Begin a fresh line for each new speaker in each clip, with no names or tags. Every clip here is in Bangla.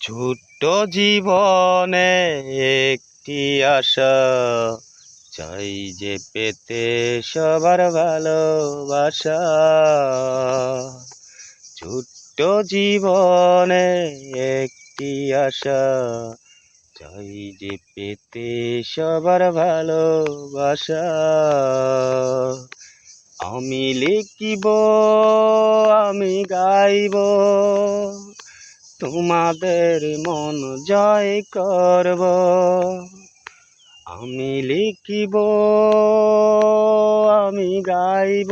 ছোট্ট জীবনে একটি আশা। চাই যে পেতে সবার ভালোবাসা। ছোট্ট জীবনে একটি আশা। চাই যে পেতে সবার ভালোবাসা। আমি লিখিব, আমি গাইব। তোমাদের মন জয় করব। আমি লিখিব, আমি গাইব,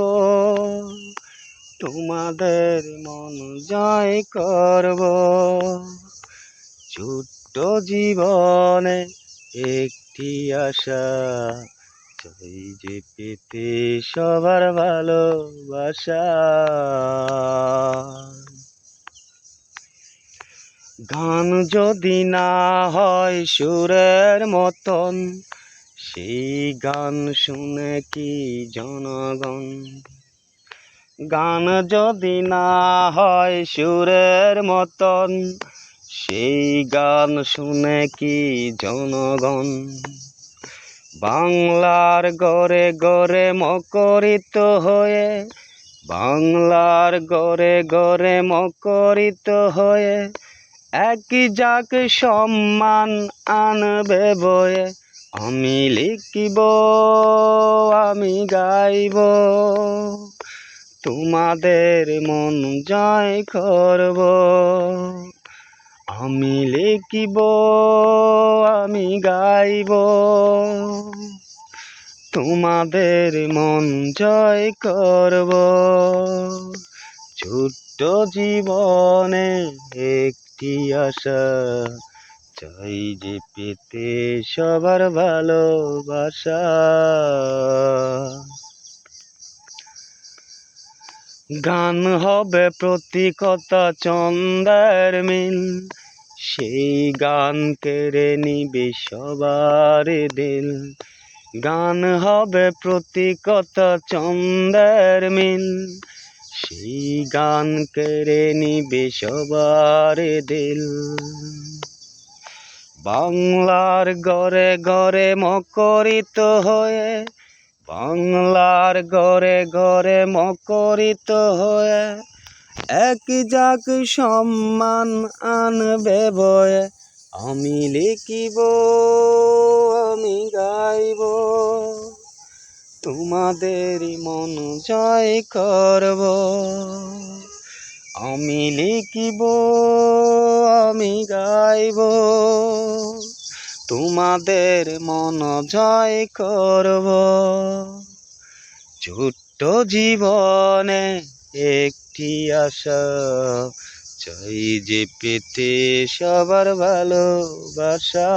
তোমাদের মন জয় করব। ছোট্ট জীবনে একটি আশা, চাই যে পেতে সবার ভালোবাসা। গান যদি না হয় সুরের মতন, সেই গান শুনে কি জনগণ? গান যদি না হয় সুরের মতন, সেই গান শুনে কি জনগণ? বাংলার গড়ে গড়ে মকরিত হয়ে, বাংলার গড়ে গড়ে মকরিত হয়ে একই যাক সম্মান আনবে বয়ে, আমি লিখিব, আমি গাইব। তোমাদের মন জয় করব, আমি লিখিব, আমি গাইব। তোমাদের মন জয় করব। ছোট্ট জীবনে একটি আশা। চাই যে পেতে সবার ভালোবাসা। গান হবে প্রতি কথা মিল। সেই গান কেড়ে নিবে সবার দিল। গান হবে প্রতি কথা চন্দার মিল। সেই গান কেড়ে নিবে সবার দিল। বাংলার ঘরে ঘরে মকরিত হয়ে, বাংলার ঘরে ঘরে মকরিত হয়ে, এক যাক সম্মান আনবে বয়ে, আমি লিখিব, আমি গাইব। তোমাদেরই মন জয় করব। আমি লিখিব, আমি গাইব। তোমাদের মন জয় করব। ছোট্ট জীবনে একটি আশা, চাই যে পেতে সবার ভালোবাসা।